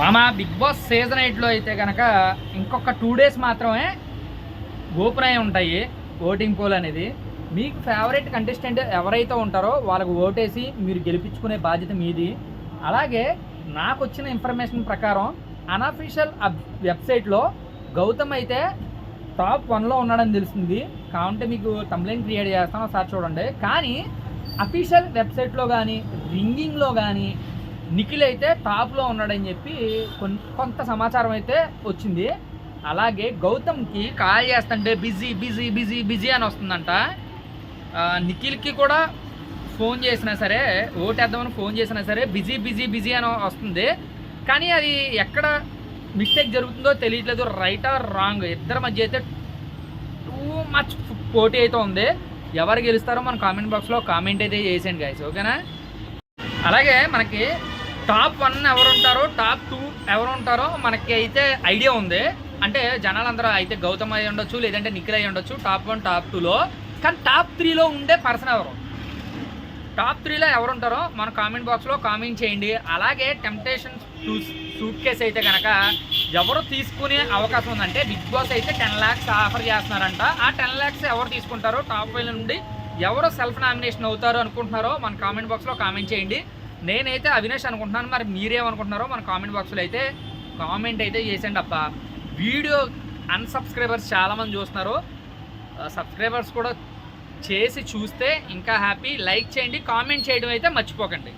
మామ big boss season ఎయిట్లో అయితే కనుక ఇంకొక టూ డేస్ మాత్రమే ఓపెన్ ఉంటాయి ఓటింగ్ పోల్ అనేది. మీకు ఫేవరెట్ కంటెస్టెంట్ ఎవరైతే ఉంటారో వాళ్ళకు ఓటేసి మీరు గెలిపించుకునే బాధ్యత మీది. అలాగే నాకు వచ్చిన ఇన్ఫర్మేషన్ ప్రకారం అన్అఫీషియల్ వెబ్సైట్లో గౌతమ్ అయితే టాప్ వన్లో ఉన్నాడని తెలిసింది. కావుంటే మీకు కంప్లైంట్ క్రియేట్ చేస్తాను ఒకసారి చూడండి. కానీ అఫీషియల్ వెబ్సైట్లో కానీ రింగింగ్లో కానీ నిఖిల్ అయితే టాప్లో ఉన్నాడని చెప్పి కొంత సమాచారం అయితే వచ్చింది. అలాగే గౌతమ్కి కాల్ చేస్తుంటే బిజీ బిజీ బిజీ బిజీ అని వస్తుందంట. నిఖిల్కి కూడా ఫోన్ చేసినా సరే ఓటేద్దామని ఫోన్ చేసినా సరే బిజీ బిజీ బిజీ అని వస్తుంది. కానీ అది ఎక్కడ మిస్టేక్ జరుగుతుందో తెలియట్లేదు. Right or wrong. ఇద్దరి మధ్య అయితే టూ మచ్ పోటీ అయితే ఉంది. ఎవరు గెలుస్తారో మన కామెంట్ బాక్స్లో కామెంట్ అయితే చేసేయండి గైస్ ఓకేనా? అలాగే మనకి టాప్ వన్ ఎవరు ఉంటారో టాప్ టూ ఎవరు ఉంటారో మనకి అయితే ఐడియా ఉంది. అంటే జనాలందరూ అయితే గౌతమ్ అయి ఉండొచ్చు లేదంటే నిఖిల్ అయి ఉండొచ్చు టాప్ వన్ టాప్ టూలో కానీ టాప్ త్రీలో ఉండే పర్సన్ ఎవరు? టాప్ త్రీలో ఎవరు ఉంటారో మన కామెంట్ బాక్స్లో కామెంట్ చేయండి. అలాగే టెంప్టేషన్ సూట్ కేస్ అయితే కనుక ఎవరు తీసుకునే అవకాశం ఉందంటే బిగ్ బాస్ అయితే టెన్ ల్యాక్స్ ఆఫర్ చేస్తున్నారంట. ఆ టెన్ ల్యాక్స్ ఎవరు తీసుకుంటారో టాప్ ఫైవ్ నుండి ఎవరు సెల్ఫ్ నామినేషన్ అవుతారో అనుకుంటున్నారో మన కామెంట్ బాక్స్లో కామెంట్ చేయండి. నేనైతే అవినాష్ అనుకుంటున్నాను. మరి మీరేమనుకుంటున్నారో మన కామెంట్ బాక్స్లో అయితే కామెంట్ అయితే చేసేయండి అప్ప. వీడియో అన్సబ్స్క్రైబర్స్ చాలామంది చూస్తున్నారు. సబ్స్క్రైబర్స్ కూడా చేసి చూస్తే ఇంకా హ్యాపీ. లైక్ చేయండి కామెంట్ చేయడం అయితే మర్చిపోకండి.